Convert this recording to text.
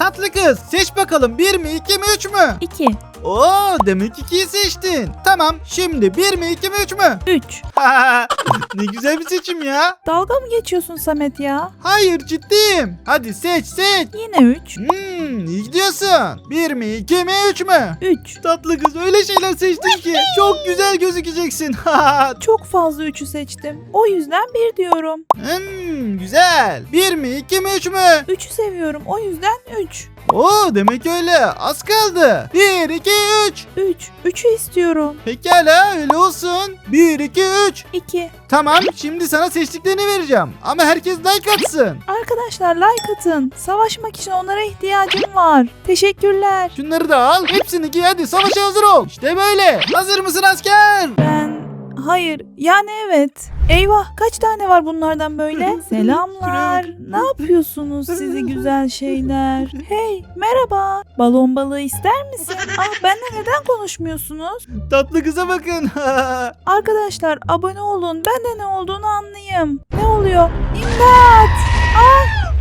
Tatlı kız seç bakalım 1 mi 2 mi 3 mü? 2, Oo demek 2'yi seçtin. Tamam şimdi 1 mi 2 mi 3 mü? 3. ne güzel bir seçim ya. Dalga mı geçiyorsun Samet ya? Hayır ciddiyim. Hadi seç seç. Yine 3, Hmm iyi gidiyorsun. 1 mi 2 mi 3 mü? 3. Tatlı kız öyle şeyler seçtin ki çok güzel gözükeceksin. Çok fazla 3'ü seçtim. O yüzden 1 diyorum. hmm, güzel. 1 mi 2 mi 3 mü? 3'ü seviyorum. O yüzden 3. Oo demek öyle. Az kaldı. 1 2 3. 3. 3'ü istiyorum. Pekala öyle olsun. 1 2 3. 2. Tamam şimdi sana seçtiklerini vereceğim. Ama herkes like atsın. Arkadaşlar like atın. Savaşmak için onlara ihtiyacım var. Teşekkürler. Şunları da al. Hepsini giy hadi savaşa hazır ol. İşte böyle. Hazır mısın asker? Ben... Hayır. Yani evet. Eyvah kaç tane var bunlardan böyle? Selamlar. Ne yapıyorsunuz sizi güzel şeyler? Hey merhaba. Balon balığı ister misin? Ah benle neden konuşmuyorsunuz? Tatlı kıza bakın. Arkadaşlar abone olun. Ben de ne olduğunu anlayayım. Ne oluyor? İmdat!